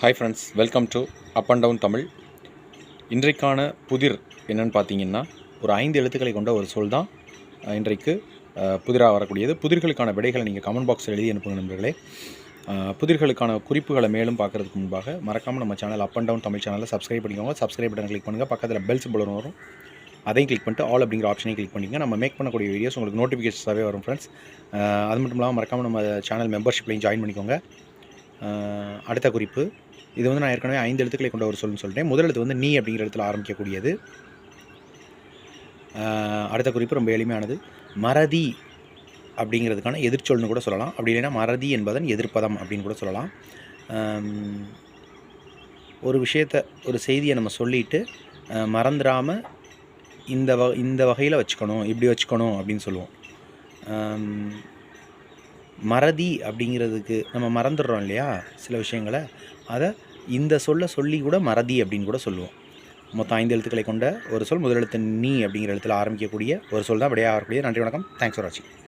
Hi friends welcome to up and down Tamil இன்றைக்கான புதிர் என்னென்னு பார்த்தீங்கன்னா ஒரு ஐந்து எழுத்துக்களை கொண்ட ஒரு சொல் தான். இன்றைக்கு புதிராக வரக்கூடியது. புதிர்களுக்கான விடைகளை நீங்கள் கமெண்ட் பாக்ஸில் எழுதி அனுப்புங்க நண்பர்களே. புதிர்களுக்கான குறிப்புகளை மேலும் பார்க்கறதுக்கு முன்பாக மறக்காமல் நம்ம channel up and down Tamil சேனலில் சப்ஸ்கிரைப் பண்ணிக்கோங்க. சப்ஸ்கிரைப் பட்டன் கிளிக் பண்ணுங்கள் பக்கத்தில் பெல் சிம்பிள் வரும். அதையும் கிளிக் பண்ணிட்டு ஆல் அப்படிங்கிற ஆப்ஷனையும் கிளிக் பண்ணிங்க நம்ம மேக் பண்ணக்கூடிய வீடியோஸ் உங்களுக்கு நோட்டிஃபிகேஷன்ஸாகவே வரும் ஃப்ரெண்ட்ஸ் அது மட்டும் இல்லாமல் மறக்காமல் நம்ம சேனல் மெம்பர்ஷிப்லையும் ஜாயின் பண்ணிக்கோங்க. அடுத்த குறிப்பு. இது வந்து நான் ஏற்கனவே ஐந்து எழுத்துக்களை கொண்ட ஒரு சொல்லுன்னு சொல்லிட்டேன் முதல் எழுத்து வந்து நீ அப்படிங்கிற இடத்துல ஆரம்பிக்கக்கூடியது. அடுத்த குறிப்பு ரொம்ப எளிமையானது. மறதி அப்படிங்கிறதுக்கான எதிர்ச்சொல்னு கூட சொல்லலாம். அப்படி இல்லைன்னா மறதி என்பதன் எதிர்ப்பதம் அப்படின்னு கூட சொல்லலாம். ஒரு விஷயத்தை ஒரு செய்தியை நம்ம சொல்லிட்டு மறந்துடாமல் இந்த வ இந்த வகையில் வச்சுக்கணும் இப்படி வச்சுக்கணும் அப்படின்னு சொல்லுவோம். மறதி அப்படிங்கிறதுக்கு நம்ம மறந்துடுறோம் இல்லையா? சில விஷயங்களை. அதை இந்த சொல்ல சொல்லி கூட மறதி அப்படின்னு கூட சொல்லுவோம். மொத்தம் ஐந்து எழுத்துக்களை கொண்ட ஒரு சொல் முதலெழுத்து நீ அப்படிங்கிற எழுத்தில் ஆரம்பிக்கக்கூடிய ஒரு சொல் தான் விடையாக வரக்கூடிய நன்றி வணக்கம். தேங்க்ஸ் ஃபார் வாட்சிங்